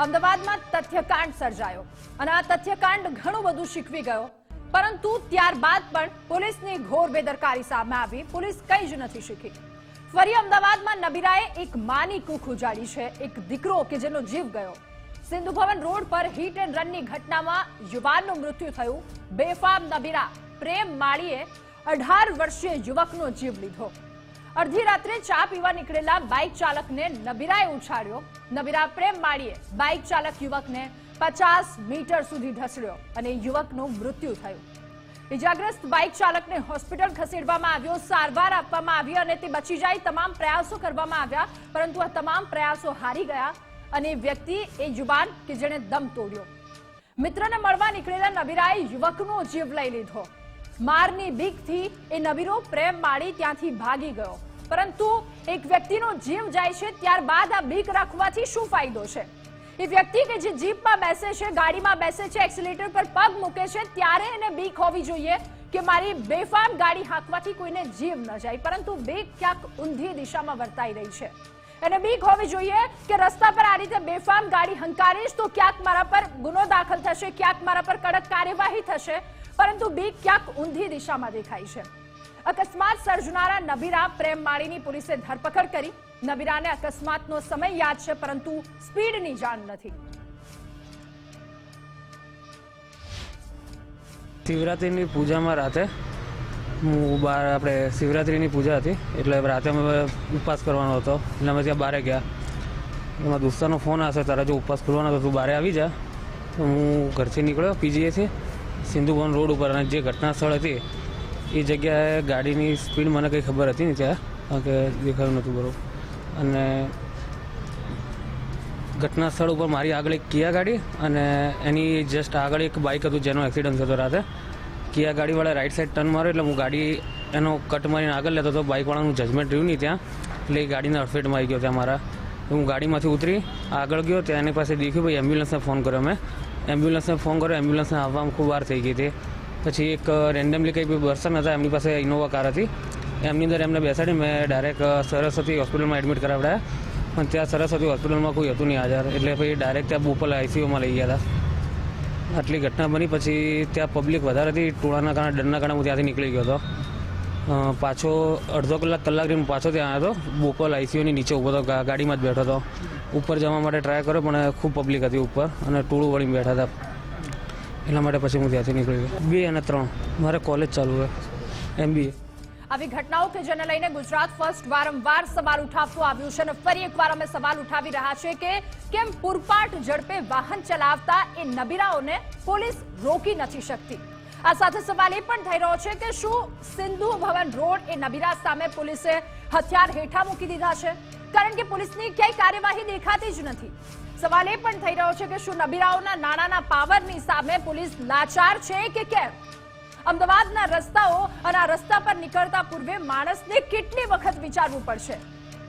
અમદાવાદમાં તથ્યકાંડ સર્જાયો અને આ તથ્યકાંડ ઘણું બધું શીખવી ગયો. પરંતુ ત્યારબાદ પણ પોલીસની ઘોર બેદરકારી સામે આવી. પોલીસ કંઈ જ નથી શીખી. ફરી અમદાવાદમાં નબીરાએ એક માની કૂખ ઉજાડી છે. એક દીકરો કે જેનો જીવ ગયો. સિંધુ ભવન રોડ પર હિટ એન્ડ રનની ઘટનામાં યુવાનનું મૃત્યુ થયું. બેફામ નબીરા પ્રેમ માળીએ અઢાર વર્ષીય યુવકનો જીવ લીધો. અડધી રાત્રે ચા પીવા નીકળેલા બાઇક ચાલકને નબીરાએ ઉછાળ્યો. નબીરા પ્રેમ માળીએ બાઇક ચાલક યુવકને પચાસ મીટર સુધી ઢસડ્યો અને યુવકનું મૃત્યુ થયું. ઇજાગ્રસ્ત બાઇક ચાલકને હોસ્પિટલ ખસેડવામાં આવ્યો, સારવાર આપવામાં આવી અને તે બચી જાય તમામ પ્રયાસો કરવામાં આવ્યા, પરંતુ આ તમામ પ્રયાસો હારી ગયા અને વ્યક્તિ એ યુવાન કે જેણે દમ તોડ્યો. મિત્રને મળવા નીકળેલા નબીરાએ યુવકનો જીવ લઈ લીધો. મારની બીકથી એ નબીરો પ્રેમ માળી ત્યાંથી ભાગી ગયો. પરંતુ એક વ્યક્તિનો જીવ જાય છે ત્યારબાદ આ બીક રાખવાથી શું ફાયદો છે? એ વ્યક્તિ કે જે જીપમાં બેસે છે, ગાડીમાં બેસે છે, એક્સિલેટર પર પગ મૂકે છે, ત્યારે એને બીક હોવી જોઈએ કે મારી બેફામ ગાડી હાંકવાથી કોઈને જીવ ન જાય. પરંતુ બીક ક્યાંક ઊંધી દિશામાં વર્તાઈ રહી છે. એને બીક હોવી જોઈએ કે રસ્તા પર આ રીતે બેફામ ગાડી હંકારીશ તો ક્યાંક મારા પર ગુનો દાખલ થશે, ક્યાંક મારા પર કડક કાર્યવાહી થશે પરંતુ બીક ક્યાંક ઊંધી દિશામાં દેખાઈ છે. અકસ્માત સર્જનારા નબીરા પ્રેમ માળીની પોલીસે ધરપકડ કરી. નબીરાને અકસ્માતનો સમય યાદ છે, પરંતુ સ્પીડની જાણ નથી. શિવરાત્રિની પૂજામાં રાતે હું બહાર આપણે શિવરાત્રિની પૂજા હતી. એટલે રાતે અમે ઉપવાસ કરવાનો હતો. એટલે અમે ત્યાં બારે ગયા. એમાં દોસ્તાનો ફોન આવશે, તારા જો ઉપવાસ કરવાનો હતો, તું બારે આવી જા. તો હું ઘરથી નીકળ્યો, પીજીએથી. સિંધુ ભવન રોડ ઉપર અને જે ઘટના સ્થળ હતી, એ જગ્યાએ ગાડીની સ્પીડ મને કંઈ ખબર હતી નહીં ત્યાં કે દેખાયું નહોતું બરોબર. અને ઘટના સ્થળ ઉપર મારી આગળ એક કિયા ગાડી અને એની જસ્ટ આગળ એક બાઇક હતું જેનો એક્સિડન્ટ થતો રાતે. કિયા ગાડીવાળા રાઈટ સાઈડ ટર્ન માર્યો એટલે હું ગાડી એનો કટ મારીને આગળ લેતો હતો બાઇકવાળાનું જજમેન્ટ રહ્યું નહીં ત્યાં, એટલે એ ગાડીને અડફેટમાં આવી ગયો ત્યાં મારા. હું ગાડીમાંથી ઉતરી આગળ ગયો, ત્યાં એની પાસે દેખ્યું, ભાઈ એમ્બ્યુલન્સને ફોન કર્યો મેં. એમ્બ્યુલન્સને ફોન કર્યો. એમ્બ્યુલન્સને આવવામાં ખૂબ વાર થઈ ગઈ હતી. પછી એક રેન્ડમલી કંઈ પર્સન હતા, એમની પાસે ઇનોવા કાર હતી. એમની અંદર એમને બેસાડી મેં ડાયરેક્ટ સરસ્વતી હોસ્પિટલમાં એડમિટ કરાવડાયા. પણ ત્યાં સરસ્વતી હોસ્પિટલમાં કોઈ હતું નહીં હાજર. એટલે પછી ડાયરેક્ટ ત્યાં બોપલ આઈસીયુમાં લઈ ગયા હતા. આટલી ઘટના બની, પછી ત્યાં પબ્લિક વધારે હતી ટોળાના કારણે, ડરના કારણે હું ત્યાંથી નીકળી ગયો હતો. પાછો અડધો કલાક કલાક રહીને પાછો ત્યાં આવ્યો હતો. બોપલ આઈસીયુની નીચે ઊભો હતો. ગાડીમાં જ બેઠો હતો. ઉપર જવા માટે ટ્રાય કર્યો, પણ ખૂબ પબ્લિક હતી ઉપર અને ટોળું વળીને બેઠા હતા. એટલા માટે પછી હું ત્યાંથી નીકળી ગયો. બે અને ત્રણ. મારે કોલેજ ચાલુ છે. એમબીએ આવી ઘટનાઓ કે જેને લઈને ગુજરાત ફર્સ્ટ વારંવાર સવાલ ઉઠાવતું આવ્યું છે અને ફરી એકવાર અમે સવાલ ઉઠાવી રહ્યા છે કે કેમ પૂરપાટ ઝડપે વાહન ચલાવતા એ નબીરાઓને પોલીસ રોકી નથી શકતી? આ સાથે સવાલ એ પણ થઈ રહ્યો છે કે શું સિંધુ ભવન રોડ એ નબીરા સામે પોલીસે હથિયાર હેઠા મૂકી દીધા છે? કારણ કે પોલીસની ક્યાંય કાર્યવાહી દેખાતી જ નથી. સવાલ એ પણ થઈ રહ્યો છે કે શું નબીરાઓના નાણાના પાવરની સામે પોલીસ લાચાર છે કે કેમ? અમદાવાદના રસ્તાઓ અને આ રસ્તા પર નીકળતા પૂર્વે માણસને કેટલી વખત વિચારવું પડશે?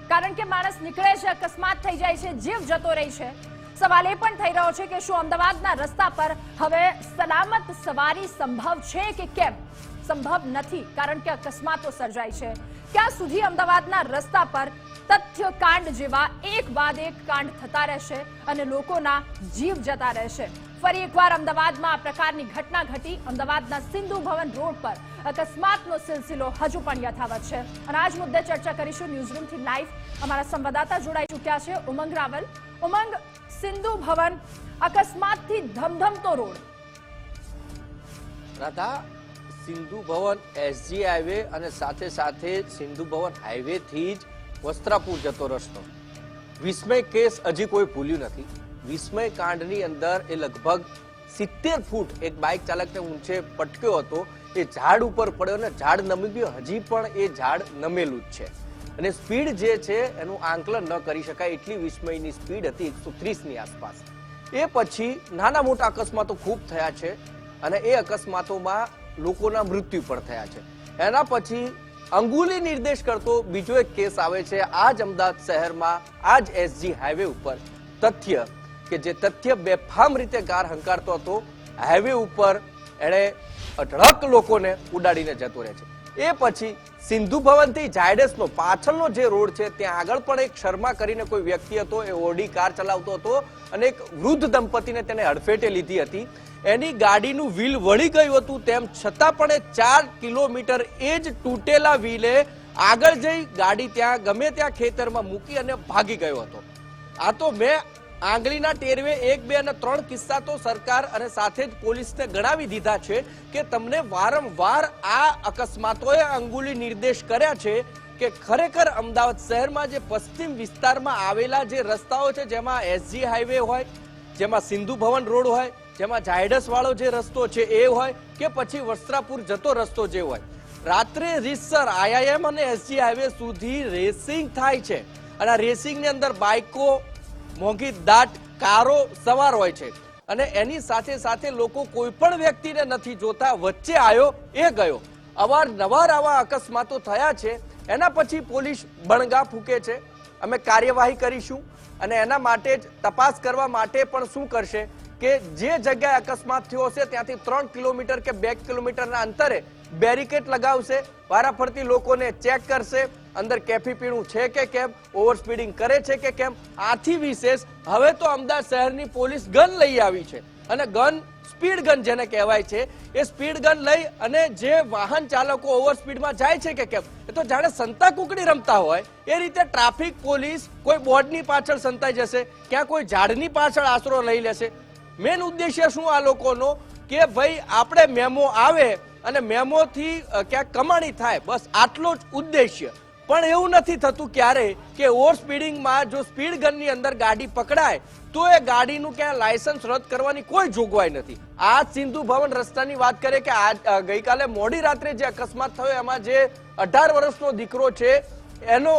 કારણ કે માણસ નીકળે છે, અકસ્માત થઈ જાય છે, જીવ જતો રહે છે. સવાલ એ પણ થઈ રહ્યો છે કે શું અમદાવાદના રસ્તા પર હવે સલામત સવારી સંભવ છે કે કેમ? સંભવ નથી, કારણ કે અકસ્માતો સર્જાય છે. ક્યાં સુધી અમદાવાદના રસ્તા પર તથ્ય કાંડ જેવા એક બાદ એક કાંડ થતા રહેશે અને લોકોના જીવ જતા રહેશે? ફરી એકવાર અમદાવાદમાં આ પ્રકારની ઘટના ઘટી અમદાવાદના સિંધુ ભવન રોડ પર અકસ્માતનો સિલસિલો હજુ પણ યથાવત છે. અને આજ મુદ્દે ચર્ચા કરીશું ન્યૂઝરૂમથી લાઈવ અમારા સંવાદદાતા જોડાઈ ચૂક્યા છે ઉમંગ રાવલ. ઉમંગ સિંધુ ભવન અકસ્માતથી ધમધમતો road. Radha, Sindhu Bhavan SG highway અને સાથે સાથે સિંધુ ભવન હાઈવે થી જ વસ્ત્રાપુર જતો રસ્તો. વિસ્મય કેસ હજી કોઈ ભૂલ્યું નથી. વિસ્મય કાંડની અંદર એ લગભગ સિત્તેર ફૂટ એક બાઇક ચાલકને ઊંચે પટક્યો હતો. એ ઝાડ ઉપર પડ્યો ને ઝાડ નમી ગયો હજી પણ એ ઝાડ નમેલું જ છે. અને સ્પીડ જે છે, એનું આંકલન ન કરી શકાય એટલી વિસ્મયની સ્પીડ હતી એકસો ત્રીસની આસપાસ. એ પછી નાના મોટા અકસ્માતો ખૂબ થયા છે અને એ અકસ્માતોમાં લોકોના મૃત્યુ પણ થયા છે. એના પછી અંગુલી નિર્દેશ કરતો બીજો એક કેસ આવે છે આ જ અમદાવાદ શહેરમાં આ જ એસજી હાઈવે ઉપર. તથ્ય કે જે તથ્ય બેફામ રીતે કાર હંકારતો હતો, હાઈવે ઉપર એણે અઢળક લોકોને ઉડાડીને જતો રહે છે. એ પછી સિંધુ ભવનથી જાયડેસનો પાછળનો જે રોડ છે, ત્યાં આગળ પણ એક શર્મા કરીને કોઈ વ્યક્તિ હતો, એ ઓડી કાર ચલાવતો હતો અને એક વૃદ્ધ દંપતીને તેને હડફેટે લીધી હતી. એની ગાડીનું વ્હીલ વળી ગયું હતું, તેમ છતાં પણ એ ચાર કિલોમીટર એ જ તૂટેલા વ્હીલે આગળ જઈ ગાડી ત્યાં ગમે ત્યાં ખેતરમાં મૂકી અને ભાગી ગયો હતો. આ તો મેં આંગળીના ટેરવે એક, બે અને ત્રણ કિસ્સા તો સરકાર અને સાથે જ પોલીસને ગણાવી દીધા છે કે તમને વારંવાર આ અકસ્માતોએ અંગુલી નિર્દેશ કર્યા છે કે ખરેખર અમદાવાદ શહેરમાં જે પશ્ચિમ વિસ્તારમાં આવેલા જે રસ્તાઓ છે, જેમાં એસજી હાઈવે હોય, જેમાં સિંધુ ભવન રોડ હોય, જેમાં ઝાયડસ વાળો જે રસ્તો છે એ હોય કે પછી વસ્ત્રાપુર જતો રસ્તો જે હોય. રાત્રે રીતસર આઈઆઈએમ અને એસજી હાઈવે સુધી રેસિંગ થાય છે અને આ રેસિંગની અંદર બાઇકો મોંઘી દાટ કારો સવાર હોય છે. અને એની સાથે સાથે લોકો કોઈ પણ વ્યક્તિને નથી જોતા, વચ્ચે આવ્યો એ ગયો. અવારનવાર આવા અકસ્માતો થયા છે, એના પછી પોલીસ બણગા ફૂકે છે. અમે કાર્યવાહી કરીશું અને એના માટે જ તપાસ કરવા માટે પણ શું કરશે કે જે જગ્યાએ અકસ્માત થયો હશે, ત્યાંથી ત્રણ કિલોમીટર કે બે કિલોમીટરના અંતરે બેરિકેડ લગાવશે, વારાફરતી લોકોને ચેક કરશે, અંદર કેફી પીણું છે કે કેમ ઓવર સ્પીડિંગ કરે છે કે કેમ, આથી વિશેષ હવે તો અમદાવાદ શહેરની પોલીસ ગન લઈ આવી છે. અને ગન, સ્પીડ ગન જેને કહેવાય છે, એ સ્પીડ ગન લઈ અને જે વાહન ચાલકો ઓવર સ્પીડમાં જાય છે કે કેમ, એ તો જાણે સંતા કુકડી રમતા હોય, એ રીતે ટ્રાફિક પોલીસ કોઈ બોર્ડની પાછળ સંતાઈ જશે, ક્યાં કોઈ ઝાડની પાછળ આશરો લઈ લેશે. મેન ઉદ્દેશ્ય શું આ લોકોનો? કે ભાઈ, આપણે મેમો આવે અને મેમોથી ક્યાંક કમાણી થાય, બસ આટલો જ ઉદ્દેશ્ય. પણ એવું નથી થતું ક્યારે કે ઓવર સ્પીડિંગમાં જો સ્પીડ ગનની અંદર ગાડી પકડાય, તો એ ગાડીનું ક્યાં લાયસન્સ રદ કરવાની કોઈ જોગવાઈ નથી. આ સિંધુ ભવન રસ્તાની વાત કરીએ કે આજ ગઈકાલે મોડી રાત્રે જે અકસ્માત થયો, એમાં જે અઢાર વર્ષનો દીકરો છે, એનો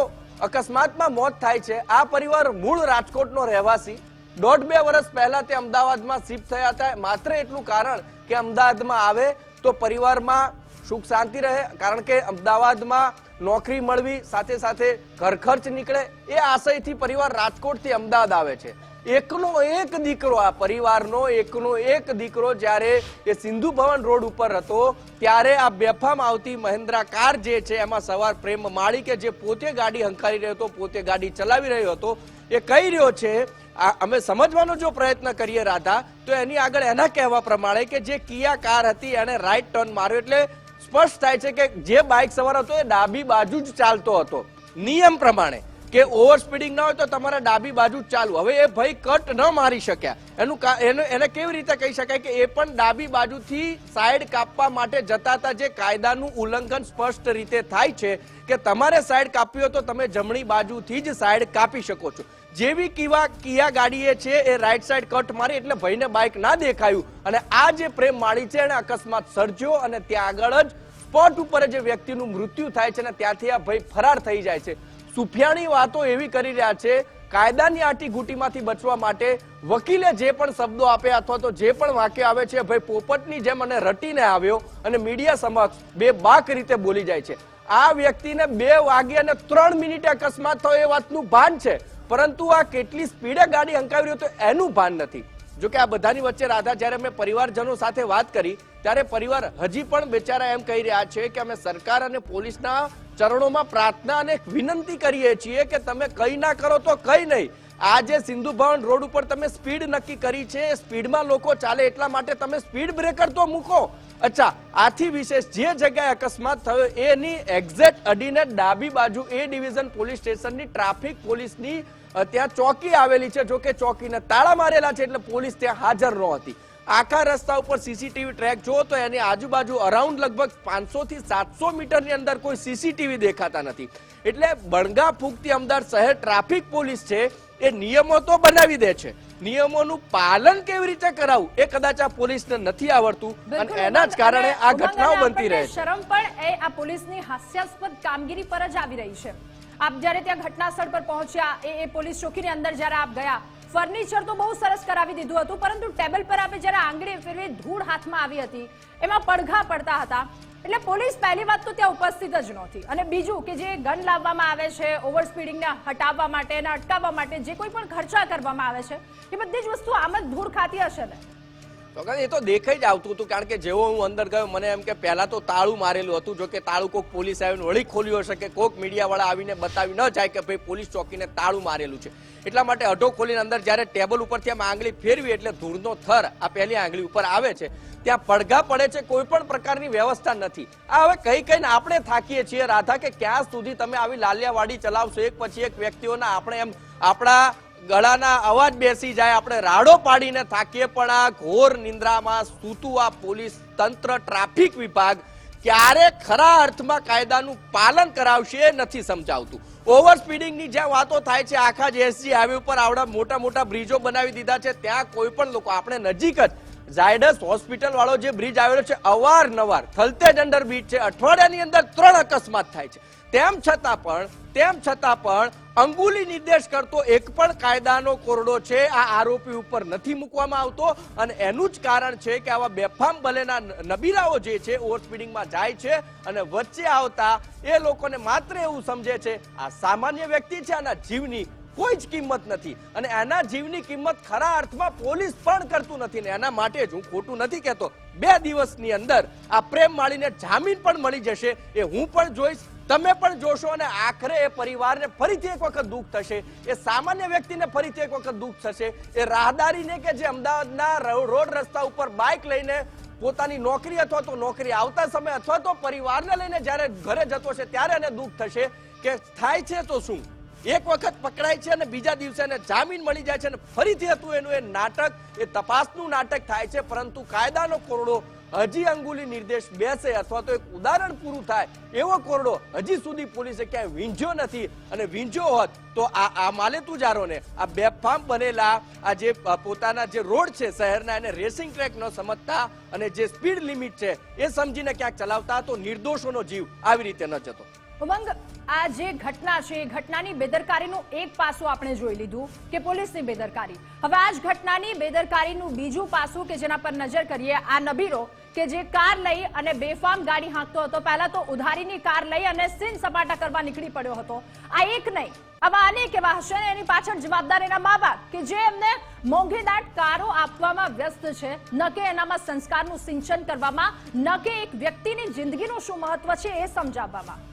અકસ્માતમાં મોત થાય છે. આ પરિવાર મૂળ રાજકોટનો રહેવાસી. દોઢ બે વર્ષ પહેલા તે અમદાવાદમાં શિફ્ટ થયા હતા. માત્ર એટલું કારણ કે અમદાવાદમાં આવે તો પરિવારમાં સુખ શાંતિ રહે, કારણ કે અમદાવાદમાં નોકરી મળવી, સાથે સાથે ઘર ખર્ચ નીકળે, એ આશયથી પરિવાર રાજકોટથી અમદાવાદ આવે છે. એકનો એક દીકરો આ પરિવારનો, એકનો એક દીકરો જ્યારે એ સિંધુ ભવન રોડ ઉપર હતો, ત્યારે આ બેફામ આવતી મહેન્દ્રા કાર જે છે, એમાં સવાર પ્રેમ માળી કે જે પોતે ગાડી હંકારી રહ્યો હતો, પોતે ગાડી ચલાવી રહ્યો હતો, એ કહી રહ્યો છે અમે સમજવાનો જો પ્રયત્ન કરીએ રાધા, તો એની આગળ એના કહેવા પ્રમાણે કે જે કિયા કાર હતી એને રાઈટ ટર્ન માર્યો. એટલે સ્પષ્ટ થાય છે કે જે બાઇક સવાર હતો એ ડાબી બાજુ જ ચાલતો હતો. નિયમ પ્રમાણે કે ઓવર સ્પીડિંગ ના હોય તો તમારે ડાબી બાજુ જ ચાલવું. હવે એ ભાઈ કટ ન મારી શક્યા. એનું એને એને કેવી રીતે કહી શકાય કે એ પણ ડાબી બાજુથી સાઈડ કાપવા માટે જતા હતા? જે કાયદાનું ઉલ્લંઘન સ્પષ્ટ રીતે થાય છે કે તમારે સાઈડ કાપવી હોય તો તમે જમણી બાજુથી જ સાઈડ કાપી શકો છો. જેવી કિવા, કિયા ગાડીએ છે, એ રાઈટ સાઈડ કટ મારી એટલે ભાઈને બાઇક ના દેખાયું. અને આ જે પ્રેમ માળી છે એને અકસ્માત સર્જ્યો અને ત્યાં આગળ જ સ્પોટ ઉપર જે વ્યક્તિનું મૃત્યુ થાય છે ને, ત્યાંથી આ ભાઈ ફરાર થઈ જાય છે. સુફિયાણી વાતો એવી કરી રહ્યા છે, કાયદાની આટી ઘૂંટીમાંથી બચવા માટે વકીલે જે પણ શબ્દો આપ્યા અથવા તો જે પણ વાક્ય આવે છે ભાઈ પોપટની જેમ અને રટીને આવ્યો અને મીડિયા સમક્ષ બે બાક રીતે બોલી જાય છે. આ વ્યક્તિને બે વાગે અને ત્રણ મિનિટે અકસ્માત થયો એ વાતનું ભાન છે. પરંતુ આ કેટલી સ્પીડે ગાડી અંકાવી રહ્યો તો એનું ભાન નથી. જો કે આ બધાની વચ્ચે રાધા, જ્યારે મેં પરિવારજનો સાથે વાત કરી, ત્યારે પરિવાર હજી પણ બેચારા એમ કહી રહ્યા છે કે અમે સરકાર અને પોલીસના ચરણોમાં પ્રાર્થના અને વિનંતી કરીએ છીએ કે તમે કઈ ના કરો તો કઈ નહીં. આજે સિંધુ ભવન રોડ ઉપર તમે સ્પીડ નક્કી કરી છે, સ્પીડમાં લોકો ચાલે એટલા માટે તમે સ્પીડ બ્રેકર તો મૂકો. અચ્છા, આથી વિશેષ જે જગ્યાએ અકસ્માત થયો એની એક્ઝેક્ટ અડીને ડાબી બાજુ એ ડિવિઝન પોલીસ સ્ટેશનની ટ્રાફિક પોલીસની ત્યાં ચોકી આવેલી છે જોકે ચોકીને તાળા મારેલા છે એટલે પોલીસ ત્યાં હાજર ન હતી આખા રસ્તા ઉપર સીસીટીવી ટ્રેક જો તો એની આજુબાજુ અરાઉન્ડ લગભગ પાંચસો થી સાતસો મીટરની અંદર કોઈ સીસીટીવી દેખાતા નથી. એટલે બણગા ફૂગતી અમદાવાદ શહેર ટ્રાફિક પોલીસ છે એ નિયમો તો બનાવી દે છે. નિયમોનું પાલન કેવી રીતે કરાવવું એ કદાચ આ પોલીસને નથી આવડતું. અને એના જ કારણે આ ઘટનાઓ બનતી રહે છે. શરમ પણ એ આ પોલીસની હાસ્યાસ્પદ કામગીરી પર જ આવી રહી છે. આપ જ્યારે ત્યાં ઘટના સ્થળ પર પહોંચ્યા, એ એ પોલીસ ચોકીની અંદર જ્યારે આપ ગયા ફર્નિચર તો બહુ સરસ કરાવી દીધું હતું, પરંતુ ટેબલ પર આપે જ્યારે આંગળી ફેરવી ધૂળ હાથમાં આવી હતી, એમાં પડઘા પડતા હતા. એટલે પોલીસ પહેલી વાત તો ત્યાં ઉપસ્થિત જ નહોતી. અને બીજું કે જે ગન લાવવામાં આવે છે ઓવર સ્પીડિંગને હટાવવા માટે અને અટકાવવા માટે જે કોઈ પણ ખર્ચા કરવામાં આવે છે, એ બધી જ વસ્તુ આમ જ ધૂળ ખાતી હશે ને? ચોક્કસ એ તો દેખાઈ જ આવતું હતું, કારણ કે જેવો હું અંદર ગયો, મને એમ કે પહેલા તો તાળું મારેલું હતું, જો કે તાળું કોઈક પોલીસ આવીને વળી ખોલ્યું હશે કે કોઈક મીડિયાવાળા આવીને બતાવી ન જાય કે ભાઈ પોલીસ ચોકીને તાળું મારેલું છે. એટલા માટે અઢો ખોલીને અંદર જ્યારે ટેબલ ઉપરથી આમ આંગળી ફેરવી, એટલે ધૂળનો થર આ પહેલી આંગળી ઉપર આવે છે, ત્યાં પડઘા પડે છે, કોઈ પણ પ્રકારની વ્યવસ્થા નથી. આ હવે કઈ કઈને આપણે થાકીએ છીએ, રાધા, કે ક્યાં સુધી તમે આવી લાલિયાવાડી ચલાવશો? એક પછી એક વ્યક્તિઓના આપણે એમ આપણા ગળાના અવાજ બેસી જાય, આપણે રાડો પાડીને થાકીએ, પણ આ ઘોર નિંદ્રામાં સૂતું આ પોલીસ તંત્ર ટ્રાફિક વિભાગ ક્યારે ખરા અર્થમાં કાયદાનું પાલન કરાવશે એ નથી સમજાવતું. ઓવર સ્પીડિંગની જ્યાં વાતો થાય છે, આખા જ એસજી હાઈવે ઉપર આવડા મોટા મોટા બ્રિજો બનાવી દીધા છે, ત્યાં કોઈ પણ લોકો, આપણે નજીક જ ઝાયડસ હોસ્પિટલ વાળો જે બ્રિજ આવેલો છે, અવારનવાર થલતેજ અંડર બ્રિજ છે. અઠવાડિયાની અંદર ત્રણ અકસ્માત થાય છે. તેમ છતાં પણ, તેમ છતાં પણ અંગુલી નિર્દેશ કરતો એક પણ કાયદાનો કોરડો છે. આ આરોપી ઉપર નથી મૂકવામાં આવતો અને એનું જ કારણ છે કે આવા બેફામ ભલેના નબીરાઓ જે છે ઓવર જાય છે અને વચ્ચે આવતા એ લોકોને માત્ર એવું સમજે છે, આ સામાન્ય વ્યક્તિ છે આના જીવની કોઈ જ કિંમત નથી. અને એના જીવની કિંમત ખરા અર્થમાં પોલીસ પણ કરતું નથી ને એના માટે જ હું ખોટું નથી કહેતો. બે દિવસની અંદર આ પ્રેમ માળીને જામીન પણ મળી જશે, એ હું પણ જોઈશ, તમે પણ જોશો અને આખરે એ પરિવારને ફરીથી એક વખત દુઃખ થશે. એ સામાન્ય વ્યક્તિને ફરીથી એક વખત દુઃખ થશે. એ રાહદારીને કે જે અમદાવાદના રોડ રસ્તા ઉપર બાઇક લઈને પોતાની નોકરી અથવા તો નોકરી આવતા સમય અથવા તો પરિવારને લઈને જ્યારે ઘરે જતો છે ત્યારે એને દુઃખ થશે કે થાય છે તો શું? એક વખત પકડાય છે અને બીજા દિવસે એને જામીન મળી જાય છે અને ફરીથી હતું એનું એ નાટક, એ તપાસનું નાટક થાય છે, પરંતુ કાયદાનો કોરડો હજી અંગુલી નિર્દેશ બેસે અથવા તો એક ઉદાહરણ પૂરું થાય એવો કોરડો હજી સુધી પોલીસે ક્યાંય વીંઝ્યો નથી અને વીંઝ્યો હોત તો આ આ માલેતુજારોને, આ બેફામ બનેલા, આ જે પોતાના જે રોડ છે શહેરના એને રેસિંગ ટ્રેક ન સમજતા અને જે સ્પીડ લિમિટ છે એ સમજીને ક્યાંક ચલાવતા તો નિર્દોષોનો જીવ આવી રીતે ન જતો. ઉમંગ. આ જે ઘટના છે, એ ઘટનાની બેદરકારીનું એક પાસું આપણે જોઈ લીધું કે પોલીસની બેદરકારી. હવે આ જ ઘટનાની બેદરકારીનું બીજું પાસું કે જેના પર નજર કરીએ, આ નબીરો કે જે કાર લઈ અને બેફામ ગાડી હાંકતો હતો. પહેલા તો ઉધારીની કાર લઈ અને સીન સપાટા કરવા નીકળી પડ્યો હતો. આ એક નહીં, આવા અનેક એવા હશે એની પાછળ જવાબદાર એના મા બાપ કે જે એમને મોંઘીદાટ કારો આપવામાં વ્યસ્ત છે. ન કે એનામાં સંસ્કારનું સિંચન કરવામાં, ન કે એક વ્યક્તિની જિંદગીનું શું મહત્વ છે એ સમજાવવામાં.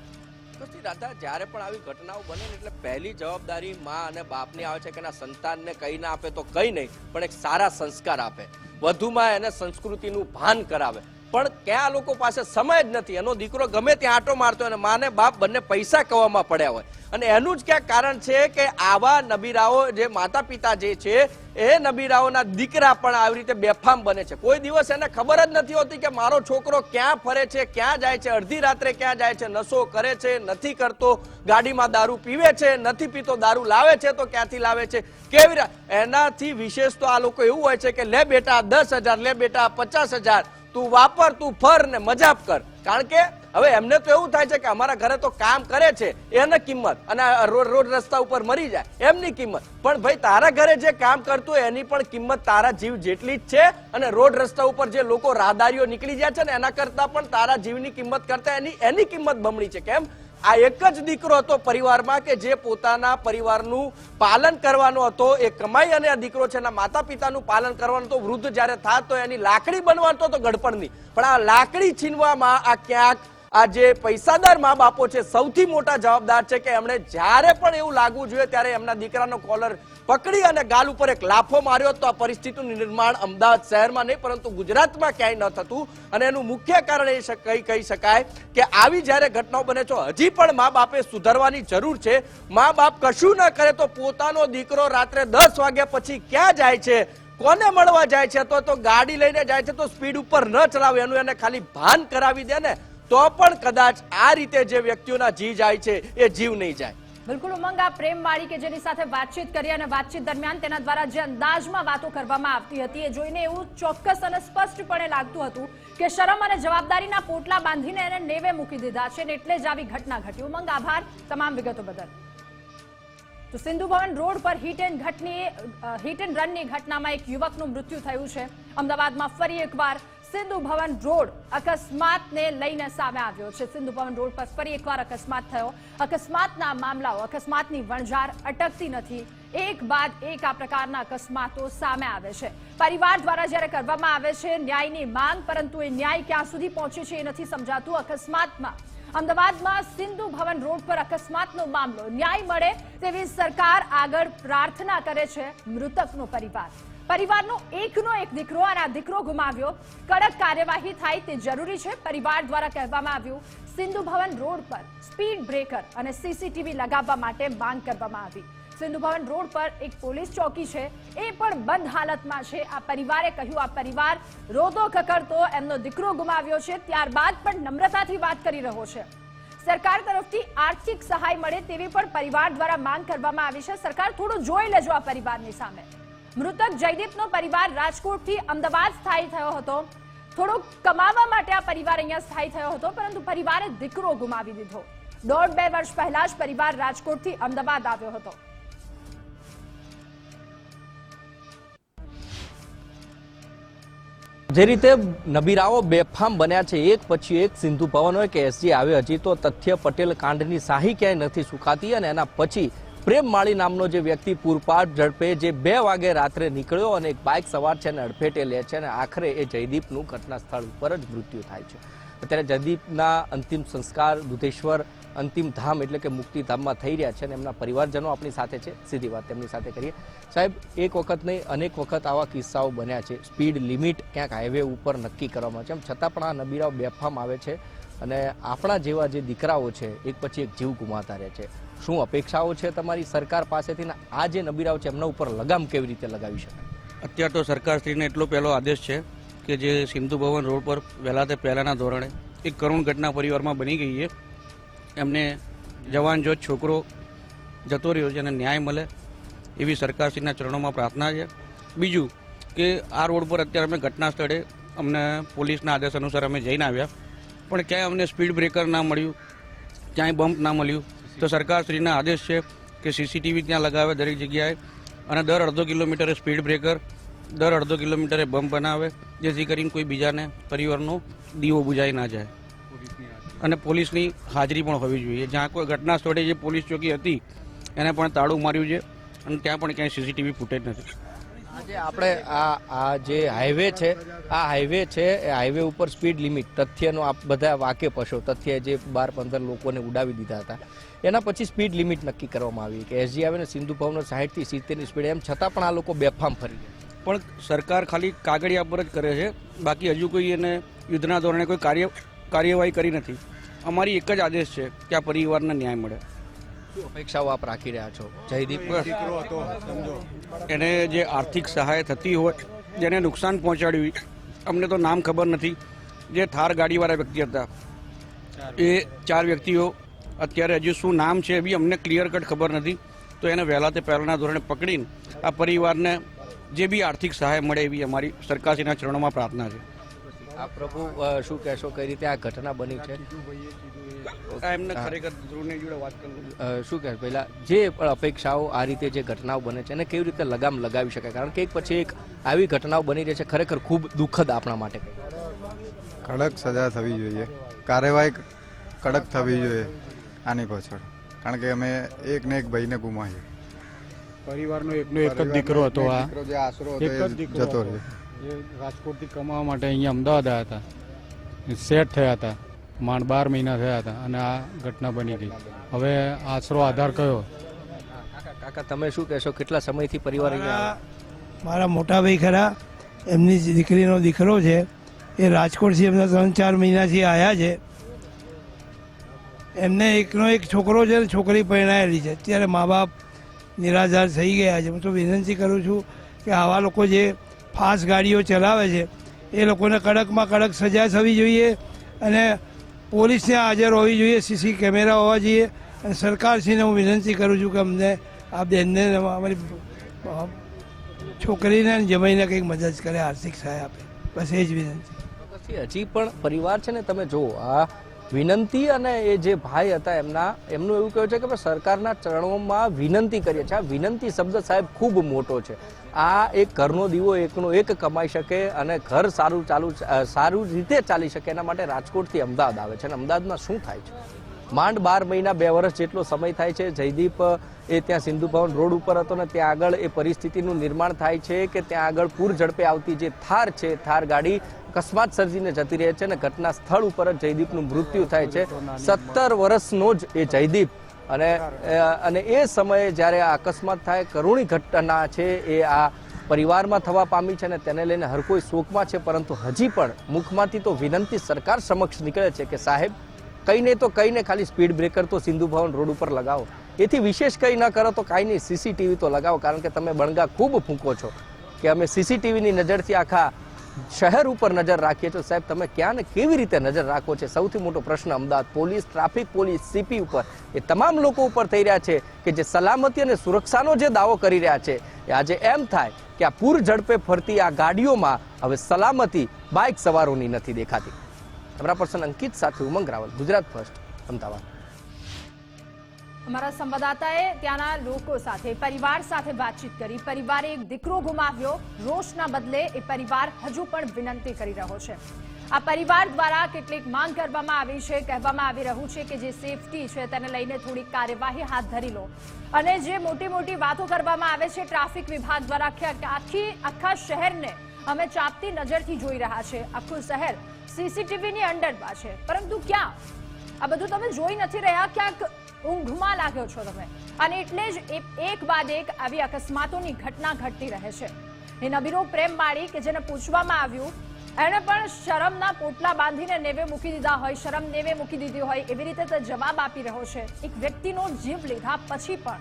ચોક્કસથી રાધા, જ્યારે પણ આવી ઘટનાઓ બને ને એટલે પહેલી જવાબદારી મા અને બાપની આવે છે કે એના સંતાનને કંઈ ના આપે તો કંઈ નહીં, પણ એક સારા સંસ્કાર આપે. વધુમાં એને સંસ્કૃતિનું ભાન કરાવે. પણ ક્યાં લોકો પાસે સમય જ નથી. એનો દીકરો ગમે ત્યાં આટો મારતો અને માને બાપ બંને પૈસા કવામાં પડ્યા હોય. અને એનું જ ક્યાંક કારણ છે કે આવા નબીરાઓ જે માતા પિતા જે છે, એ નબીરાઓના દીકરા પણ આવી રીતે બેફામ બને છે. કોઈ દિવસ એને ખબર જ નથી હોતી કે મારો છોકરો ક્યાં ફરે છે, ક્યાં જાય છે, અડધી રાત્રે ક્યાં જાય છે, નશો કરે છે, નથી કરતો, ગાડીમાં દારૂ પીવે છે, નથી પીતો, દારૂ લાવે છે તો ક્યાંથી લાવે છે? કેવી એનાથી વિશેષ તો આ લોકો એવું હોય છે કે લે બેટા દસ હજાર, લે બેટા પચાસ હજાર તું વાપર, તું ફર ને મજાક કર. કારણ કે હવે એમને તો એવું થાય છે કે અમારા ઘરે તો કામ કરે છે, એને કિંમત. અને રોડ રોડ રસ્તા ઉપર મરી જાય, એમની કિંમત. પણ ભાઈ, તારા ઘરે જે કામ કરતું હોય, એની પણ કિંમત તારા જીવ જેટલી જ છે અને રોડ રસ્તા ઉપર જે લોકો રાહદારીઓ નીકળી જાય છે ને, એના કરતા પણ તારા જીવની કિંમત કરતા એની એની કિંમત બમણી છે. કેમ? આ એક જ દીકરો હતો પરિવારમાં કે જે પોતાના પરિવારનું પાલન કરવાનો હતો. એ કમાઈ અને આ દીકરો છે, એના માતા પિતાનું પાલન કરવાનો તો વૃદ્ધ જ્યારે થાત તો એની લાકડી બનવાનો તો ગડપણની. પણ આ લાકડી છીનવામાં આ ક્યાંક આ જે પૈસાદાર મા બાપો છે, સૌથી મોટા જવાબદાર છે કે એમણે જ્યારે પણ એવું લાગવું જોઈએ ત્યારે એમના દીકરાનો કોલર પકડી અને ગાલ ઉપર એક લાફો માર્યો તો આ પરિસ્થિતિનું નિર્માણ અમદાવાદ શહેરમાં નહીં, પરંતુ ગુજરાતમાં ક્યાંય ન થતું. અને એનું મુખ્ય કારણ એ કહી શકાય કે આવી જ્યારે ઘટનાઓ બને છે, હજી પણ મા બાપે સુધરવાની જરૂર છે. મા બાપ કશું ન કરે તો પોતાનો દીકરો રાત્રે દસ વાગ્યા પછી ક્યાં જાય છે? કોને મળવા જાય છે? તો તો ગાડી લઈને જાય છે, તો સ્પીડ ઉપર ન ચલાવે, એનું એને ખાલી ભાન કરાવી દે ને તો પણ કદાચ આ રીતે જે વ્યક્તિઓના જીવ જાય છે, એ જીવ નહીં જાય. બિલકુલ ઉમંગ આ પ્રેમ વાળી કે જેની સાથે વાતચીત કરી અને વાતચીત દરમિયાન તેના દ્વારા જે અંદાજમાં વાતો કરવામાં આવતી હતી, એ જોઈને એવું ચોક્કસ અને સ્પષ્ટપણે લાગતું હતું કે શરમ અને જવાબદારીના પોટલા બાંધીને એને નેવે મૂકી દીધા છે ને એટલે જ આવી ઘટના ઘટી. ઉમંગ આભાર તમામ વિગતો બદલ. તો સિંધુ ભવન રોડ પર હિટ એન્ડ ઘટની હિટ એન્ડ રનની ઘટનામાં એક યુવકનું મૃત્યુ થયું છે. અમદાવાદમાં ફરી એકવાર સિંધુ ભવન રોડ અકસ્માતને લઈને સામે આવ્યો છે. સિંધુ ભવન રોડ પર ફરી એકવાર અકસ્માત થયો. અકસ્માતના મામલાઓ, અકસ્માતની વણઝાર અટકતી નથી. એક બાદ એક આ પ્રકારના અકસ્માતો સામે આવે છે. પરિવાર દ્વારા જ્યારે કરવામાં આવે છે ન્યાયની માંગ, પરંતુ એ ન્યાય ક્યાં સુધી પહોંચે છે એ નથી સમજાતું. અકસ્માતમાં અમદાવાદમાં સિંધુ ભવન રોડ પર અકસ્માતનો મામલો ન્યાય મળે તેવી સરકાર આગળ પ્રાર્થના કરે છે મૃતકનો પરિવાર. પરિવારનો એકનો એક દીકરો અને આ દીકરો ગુમાવ્યો. કડક કાર્યવાહી થાય તે જરૂરી છે. પરિવાર દ્વારા કહેવામાં આવ્યું, સિંધુ ભવન રોડ પર સ્પીડ બ્રેકર અને સીસીટીવી લગાવવા માટે માંગ કરવામાં આવી. સિંધુ ભવન રોડ પર એક પોલીસ ચોકી છે. એ પણ બંધ હાલતમાં છે. આ પરિવારે કહ્યું, આ પરિવાર રોતો કકડતો એમનો દીકરો ગુમાવ્યો છે. ત્યારબાદ પણ નમ્રતાથી વાત કરી રહ્યો છે. સરકાર તરફથી આર્થિક સહાય મળે તેવી પણ પરિવાર દ્વારા માંગ કરવામાં આવી છે. સરકાર થોડું જોઈ લેજો આ પરિવારની સામે. મૃતક જયદીપનો પરિવાર રાજકોટથી અમદાવાદ સ્થાયી થયો હતો. થોડુંક કમાવા માટે આ પરિવાર અહીંયા સ્થાયી થયો હતો, પરંતુ પરિવારે દીકરો ગુમાવી દીધો. દોઢ બે વર્ષ પહેલા જ પરિવાર રાજકોટથી અમદાવાદ આવ્યો હતો. જે રીતે નબીરાઓ બેફામ બન્યા છે, એક પછી એક સિંધુ ભવન હોય કે એસજી આવે હજી તો તથ્ય પટેલ કાંડની શાહી ક્યાંય નથી સુકાતી અને એના પછી પ્રેમ માળી નામનો જે વ્યક્તિ પૂરપાટ ઝડપે જે બે વાગે રાત્રે નીકળ્યો અને એક બાઇક સવાર છે અને અડફેટે લે છે અને આખરે એ જયદીપનું ઘટના સ્થળ ઉપર જ મૃત્યુ થાય છે. અત્યારે જયદીપના અંતિમ સંસ્કાર, દુધેશ્વર અંતિમ ધામ એટલે કે મુક્તિધામમાં થઈ રહ્યા છે અને એમના પરિવારજનો આપણી સાથે છે. સીધી વાત તેમની સાથે કરીએ. સાહેબ, એક વખત નહીં, અનેક વખત આવા કિસ્સાઓ બન્યા છે. સ્પીડ લિમિટ ક્યાંક હાઈવે ઉપર નક્કી કરવામાં છે એમ. છતાં પણ આ નબીરાઓ બેફામ આવે છે અને આપણા જેવા જે દીકરાઓ છે, એક પછી એક જીવ ગુમાતા રહે છે. શું અપેક્ષાઓ છે તમારી સરકાર પાસેથી આ જે નબીરાઓ છે, એમના ઉપર લગામ કેવી રીતે લગાવી શકાય? અત્યારે તો સરકારશ્રીને એટલો પહેલો આદેશ છે કે જે સિંધુ ભવન રોડ પર વહેલા તે પહેલાંના ધોરણે એક કરુણ ઘટના પરિવારમાં બની ગઈ છે. એમને જવાન જો છોકરો જતો રહ્યો છે અને ન્યાય મળે એવી સરકારશ્રીના ચરણોમાં પ્રાર્થના છે. બીજું કે આ રોડ પર અત્યારે અમે ઘટના સ્થળે અમને પોલીસના આદેશ અનુસાર અમે જઈને આવ્યા. પણ ક્યાંય અમને સ્પીડ બ્રેકર ના મળ્યું, ક્યાંય બમ્પ ના મળ્યું. તો સરકારશ્રીના આદેશ છે કે સીસીટીવી ત્યાં લગાવે દરેક જગ્યાએ અને દર અડધો કિલોમીટરે સ્પીડ બ્રેકર દર અડધો કિલોમીટરે બમ્પ બનાવે, જેથી કરીને કોઈ બીજાને પરિવારનો દીવો બુજાઈ ના જાય. અને પોલીસની હાજરી પણ હોવી જોઈએ. જ્યાં કોઈ ઘટના સ્થળે જે પોલીસ ચોકી હતી, એને પણ તાળું માર્યું છે અને ત્યાં પણ ક્યાંય સીસીટીવી ફૂટેજ નથી. આજે આપણે આ આ જે હાઈવે છે, આ હાઈવે છે, એ હાઈવે ઉપર સ્પીડ લિમિટ તથ્યનો આપ બધા વાકેફ હશો. તથ્ય જે બાર પંદર લોકોને ઉડાવી દીધા હતા. એના પછી સ્પીડ લિમિટ નક્કી કરવામાં આવી કે એસજી આવે ને સિંધુ ભવનો સાહીઠથી સિત્તેરની સ્પીડ એમ છતાં પણ આ લોકો બેફામ ફરી પણ સરકાર ખાલી કાગળિયા પર જ કરે છે. બાકી હજુ કોઈ એને યુદ્ધના ધોરણે કોઈ કાર્ય કાર્યવાહી કરી નથી. અમારી એક જ આદેશ છે કે આ પરિવારને ન્યાય મળે. શું અપેક્ષાઓ આપ રાખી રહ્યા છો? જયદીપ એને જે આર્થિક સહાય થતી હોય જેને નુકસાન પહોંચાડ્યું અમને તો નામ ખબર નથી. જે થાર ગાડીવાળા વ્યક્તિ હતા એ ચાર વ્યક્તિઓ અત્યારે હજુ શું નામ છે એ બી અમને ક્લિયર કટ ખબર નથી. તો એને વહેલા તે પહેલાંના ધોરણે પકડીને આ પરિવારને જે બી આર્થિક સહાય મળે એવી અમારી સરકારશ્રીના ચરણોમાં પ્રાર્થના છે. આ પ્રભુ શું કહેશો કઈ રીતે આ ઘટના બની છે? એમને ખરેખર ધ્રુવને જોડે વાત કરું શું કહે પહેલા જે પણ અપેક્ષાઓ આ રીતે જે ઘટનાઓ બને છે એને કેવી રીતે લગામ લગાવી શકાય? કારણ કે એક પછી એક આવી ઘટનાઓ બની રહી છે ખરેખર ખૂબ દુઃખદ આપણા માટે. કડક સજા થવી જોઈએ. કાર્યવાહી કડક થવી જોઈએ. આની પાછળ. કારણ કે અમે એક ને એક ભાઈને ગુમાવ્યો પરિવારનો એકનો એક જ દીકરો હતો આ. દીકરો જે આશરો એક હતો જ એ દીકરો જતો રહ્યો. એ રાજકોટથી કમાવા માટે અહીંયા અમદાવાદ આવ્યા હતા. સેટ થયા હતા. માંડ બાર મહિના થયા હતા અને આ ઘટના બની ગઈ. હવે આશરો આધાર કયો? કાકા કાકા તમે શું કહેશો? કેટલા સમયથી પરિવાર મારા મોટા ભાઈ ખરા એમની જ દીકરીનો દીકરો છે. એ રાજકોટથી એમના ત્રણ ચાર મહિનાથી આવ્યા છે. એમને એકનો એક છોકરો છે ને છોકરી પરણાયેલી છે. અત્યારે મા બાપ નિરાધાર થઈ ગયા છે. હું તો વિનંતી કરું છું કે આવા લોકો જે ફાસ્ટ ગાડીઓ ચલાવે છે, એ લોકોને કડકમાં કડક સજા થવી જોઈએ અને પોલીસને હાજર હોવી જોઈએ, સીસી કેમેરા હોવા જોઈએ અને સરકારશ્રીને હું વિનંતી કરું છું કે અમને આ બેનને અમારી છોકરીને જમાઈને કંઈક મદદ કરે, આર્થિક સહાય આપે. બસ એ જ વિનંતી. હજી પણ પરિવાર છે ને, તમે જુઓ, આ વિનંતી અને એ જે ભાઈ હતા એમના, એમનું એવું કહ્યું છે કે સરકારના ચરણોમાં વિનંતી કરીએ છીએ. આ વિનંતી શબ્દ સાહેબ ખૂબ મોટો છે. આ એક ઘરનો દીવો એકનો એક કમાઈ શકે અને ઘર સારું ચાલુ સારું રીતે ચાલી શકે એના માટે રાજકોટથી અમદાવાદ આવે છે. અને અમદાવાદમાં શું થાય છે? માંડ બાર મહિના બે વર્ષ જેટલો સમય થાય છે. જયદીપ એ ત્યાં સિંધુ ભવન રોડ ઉપર હતો ને ત્યાં આગળ એ પરિસ્થિતિનું નિર્માણ થાય છે કે ત્યાં આગળ પૂર ઝડપે આવતી જે થાર છે, થાર ગાડી અકસ્માત સર્જીને જતી રહે છે અને ઘટના સ્થળ ઉપર જ જયદીપનું મૃત્યુ થાય છે. સત્તર વર્ષનો જ એ જયદીપ. અને અને એ સમયે જ્યારે આ અકસ્માત થાય, કરુણી ઘટના છે એ આ પરિવારમાં થવા પામી છે અને તેને લઈને હર કોઈ શોકમાં છે, પરંતુ હજી પણ મુખમાંથી તો વિનંતી સરકાર સમક્ષ નીકળે છે કે સાહેબ કંઈ નહીં તો કહીને ખાલી સ્પીડ બ્રેકર તો સિંધુ ભવન રોડ ઉપર લગાવો. એથી વિશેષ કંઈ ન કરો તો કાંઈ નહીં, સીસીટીવી તો લગાવો, કારણ કે તમે બણગા ખૂબ ફૂંકો છો. કે અમે સીસીટીવીની નજરથી આખા શહેર ઉપર નજર રાખીએ છો સાહેબ તમે ક્યાં ને કેવી રીતે નજર રાખો છો? સૌથી મોટો પ્રશ્ન Ahmedabad police, traffic police, CP ઉપર. એ તમામ લોકો ઉપર થઈ રહ્યા છે કે જે સલામતી અને સુરક્ષાનો જે દાવો કરી રહ્યા છે, એ આજે એમ થાય કે આ પૂર ઝડપે ફરતી આ ગાડીઓમાં હવે સલામતી બાઇક સવારોની નથી દેખાતી. કેમેરા પર્સન અંકિત સાથે ઉમંગ રાવલ, ગુજરાત ફર્સ્ટ, અમદાવાદ. અમારા સંવાદદાતાએ ત્યાંના લોકો સાથે, પરિવાર સાથે વાતચીત કરી. પરિવારે એક દીકરો ગુમાવ્યો. રોષના બદલે એ પરિવાર હજુ પણ વિનંતી કરી રહ્યો છે. આ પરિવાર દ્વારા કેટલીક માંગ કરવામાં આવી છે, કહેવામાં આવી રહ્યું છે કે જે સેફટી છે તેને લઈને થોડી કાર્યવાહી હાથ ધરી લો. અને જે મોટી મોટી વાતો કરવામાં આવે છે, ટ્રાફિક વિભાગ દ્વારા આખી, આખા શહેરને અમે ચાપતી નજરથી જોઈ રહ્યા છે. આખું શહેર સીસીટીવીની અંડરમાં છે. પરંતુ ક્યાં? આ બધું તમે જોઈ નથી રહ્યા. ક્યાંક ઊંઘમાં લાગ્યો છો તમે. અને એટલે જ એક બાદ એક આવી અકસ્માતોની ઘટના ઘટતી રહે છે. એ નબીરો પ્રેમ માળી કે જેને પૂછવામાં આવ્યું, એણે પણ શરમના પોટલા બાંધીને નેવે મૂકી દીધા હોય, શરમ નેવે મૂકી દીધી હોય, એવી રીતે તે જવાબ આપી રહ્યો છે. એક વ્યક્તિનો જીવ લીધા પછી પણ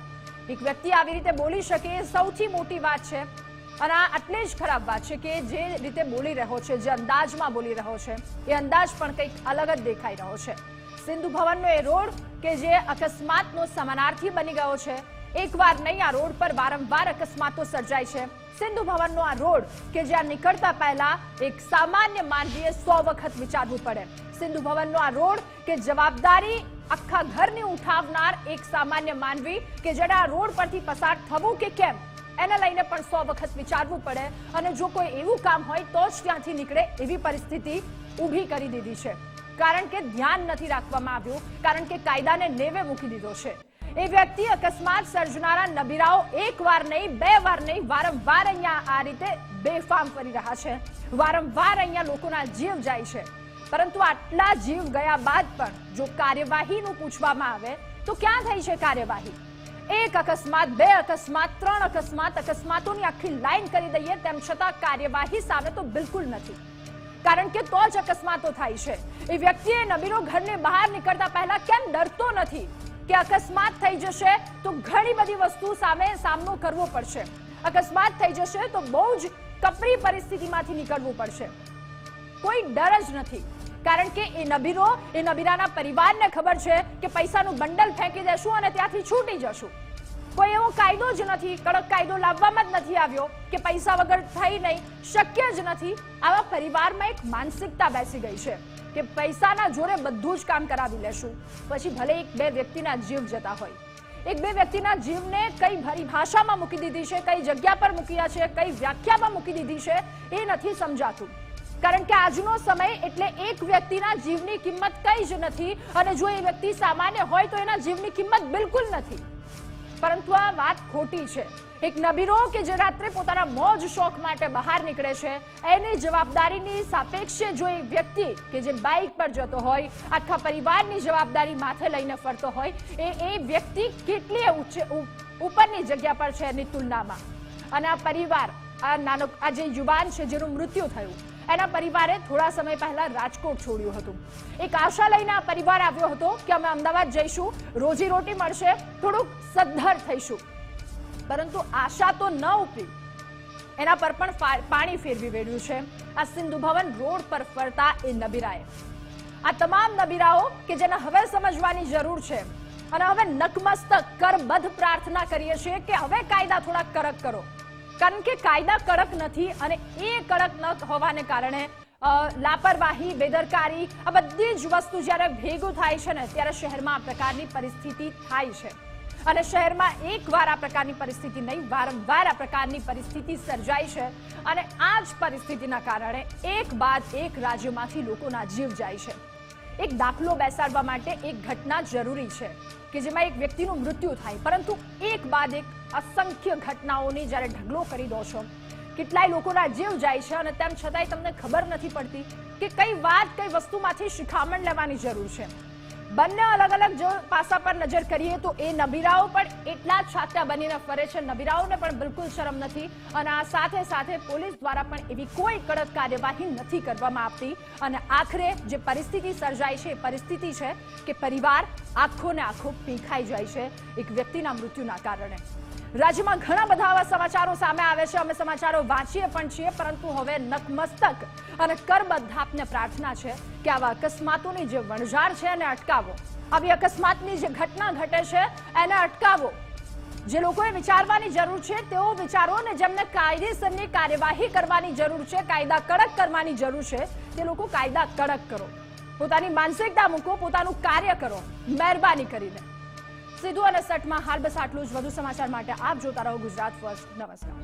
એક વ્યક્તિ આવી રીતે બોલી શકે એ સૌથી મોટી વાત છે. અને આ આટલી જ ખરાબ વાત છે કે જે રીતે બોલી રહ્યો છે, જે અંદાજમાં બોલી રહ્યો છે, એ અંદાજ પણ કંઈક અલગ જ દેખાઈ રહ્યો છે. સિંધુ ભવનનો એ રોડ કે જે અકસ્માતનો સમાનાર્થી બની ગયો છે. એકવાર નહીં, આ રોડ પર વારંવાર અકસ્માતો સર્જાય છે. સિંધુ ભવનનો આ રોડ કે જ્યાં નીકળતા પહેલા એક સામાન્ય માનવીએ સો વખત વિચારવું પડે. સિંધુ ભવનનો આ રોડ કે જવાબદારી આખા ઘરને ઉઠાવનાર એક સામાન્ય માનવી કે જેને આ રોડ પરથી પસાર થવું કે કેમ, એને લઈને પણ સો વખત વિચારવું પડે. અને જો કોઈ એવું કામ હોય તો જ ત્યાંથી નીકળે એવી પરિસ્થિતિ ઊભી કરી દીધી છે. કારણ કે ધ્યાન નથી રાખવામાં આવ્યું, કારણ કે કાયદાને નેવે મૂકી દીધો છે. એ વ્યક્તિ અકસ્માત સર્જનારા નબીરાઓ એક વાર નહીં, બે વાર નહીં, વારંવાર અહીંયા આ રીતે બેફામ કરી રહ્યા છે. વારંવાર અહીંયા લોકોના જીવ જાય છે. પરંતુ આટલા જીવ ગયા બાદ પણ જો કાર્યવાહીનું પૂછવામાં આવે, તો ક્યાં થઈ છે કાર્યવાહી? એક અકસ્માત, બે અકસ્માત, ત્રણ અકસ્માત, અકસ્માતોની આખી લાઈન કરી દઈએ, તેમ છતાં કાર્યવાહી સામે તો બિલકુલ નથી. કારણ કે તો જ અકસ્માતો થાય છે. એ વ્યક્તિએ નબીરો ઘરને બહાર નીકળતા પહેલા કેમ ડરતો નથી? કે અકસ્માત થઈ જશે તો ઘણી બધી વસ્તુ સામે સામનો કરવો પડશે. અકસ્માત થઈ જશે તો બહુ જ કપરી પરિસ્થિતિમાંથી નીકળવું પડશે. કોઈ ડર જ નથી. કારણ કે એ નબીરો એ નબીરાના પરિવારને ખબર છે કે પૈસાનું બંડલ ફેંકી દેશું અને ત્યાંથી છૂટી જશું. કોઈ એવો કાયદો જ નથી, કડક કાયદો લાવવામાં જ નથી આવ્યો કે પૈસા વગર થઈ નહીં, શક્ય જ નથી. આવા પરિવારમાં એક માનસિકતા બેસી ગઈ છે કે પૈસાના જોરે બધું જ કામ કરાવી લેશું. પછી ભલે એક બે વ્યક્તિના જીવ જતા હોય. એક બે વ્યક્તિના જીવને કઈ ભરી ભાષામાં મૂકી દીધી છે, કઈ જગ્યા પર મૂક્યા છે, કઈ વ્યાખ્યામાં મૂકી દીધી છે, એ નથી સમજાતું. કારણ કે આજનો સમય એટલે એક વ્યક્તિના જીવની કિંમત કઈ જ નથી અને જો એ વ્યક્તિ સામાન્ય હોય તો એના જીવની કિંમત બિલકુલ નથી. પરંતુ આ વાત ખોટી છે. એક નબીરો કે જે રાત્રે પોતાના મોજ શોખ માટે બહાર નીકળે છે, એની જવાબદારીની સાપેક્ષે જો એ વ્યક્તિ કે જે બાઇક પર જતો હોય, આખા પરિવારની જવાબદારી માથે લઈને ફરતો હોય, એ એ વ્યક્તિ કેટલી ઉપરની જગ્યા પર છે એની તુલનામાં. અને આ પરિવાર, આ નાનો, આ જે યુવાન છે, જેનું મૃત્યુ થયું એના પરિવારે થોડા સમય પહેલા રાજકોટ છોડ્યું હતું. એક આશા લઈને આ પરિવાર આવ્યો હતો કે અમે અમદાવાદ જઈશું, રોજી રોટી મળશે, થોડુંક સદ્ધર થઈશું. પરંતુ આશા તો ન ઉપી એના પર પણ પાણી ફેરવી વેડ્યું છે. આ સિંધુ ભવન રોડ પર ફરતા એ નબીરાએ. આ તમામ નબીરાઓ કે જેને હવે સમજવાની જરૂર છે અને હવે નકમસ્તક કરબદ્ધ પ્રાર્થના કરીએ છીએ કે હવે કાયદા થોડા કડક કરો. કારણ કે કાયદા કડક નથી અને એ કડક ન હોવાને કારણે લાપરવાહી, બેદરકારી, આ બધી જ વસ્તુ જ્યારે ભેગું થાય છે ને, ત્યારે શહેરમાં આ પ્રકારની પરિસ્થિતિ થાય છે. અને શહેરમાં એકવાર આ પ્રકારની પરિસ્થિતિ નહીં, વારંવાર આ પ્રકારની પરિસ્થિતિ સર્જાય છે અને આ જ પરિસ્થિતિના કારણે એક બાદ એક રાજ્યમાંથી લોકોના જીવ જાય છે. એક દાખલો બેસાડવા માટે એક ઘટના જરૂરી છે. કે જેમાં એક વ્યક્તિનું મૃત્યુ થાય. પરંતુ એક બાદ એક અસંખ્ય ઘટનાઓને જ્યારે ઢગલો કરી દો છો, કેટલાય લોકોના જીવ જાય છે અને તેમ છતાંય તમને ખબર નથી પડતી કે કઈ વાત, કઈ વસ્તુમાંથી શિખામણ લેવાની જરૂર છે. બંને અલગ અલગ જો પાસા પર નજર કરીએ તો એ નબીરાઓ પણ એટલા જ છાત્યા બનીને ફરે છે. નબીરાઓને પણ બિલકુલ શરમ નથી અને આ સાથે સાથે પોલીસ દ્વારા પણ એવી કોઈ કડક કાર્યવાહી નથી કરવામાં આવતી. અને આખરે જે પરિસ્થિતિ સર્જાય છે, એ પરિસ્થિતિ છે કે પરિવાર આખો ને આખો પીખાઈ જાય છે એક વ્યક્તિના મૃત્યુના કારણે. રાજ્યમાં ઘણા બધા આવા સમાચારો સામે આવે છે. અમે સમાચારો વાંચીએ પણ છીએ, પરંતુ હવે નકમસ્તક અને કરબદ્ધ આપને પ્રાર્થના છે કે આવા અકસ્માતોની જે વણઝાર છે, એને અટકાવો. આવી અકસ્માતની જે ઘટના ઘટે છે, એને અટકાવો. જે લોકોએ વિચારવાની જરૂર છે, તેઓ વિચારો અને જેમને કાયદેસરની કાર્યવાહી કરવાની જરૂર છે, કાયદા કડક કરવાની જરૂર છે, તે લોકો કાયદા કડક કરો. પોતાની માનસિકતા મૂકો, પોતાનું કાર્ય કરો. મહેરબાની કરીને. સીધું અને સટમાં હાલ બસ આટલું જ. વધુ સમાચાર માટે આપ જોતા રહો ગુજરાત ફર્સ્ટ. નમસ્કાર.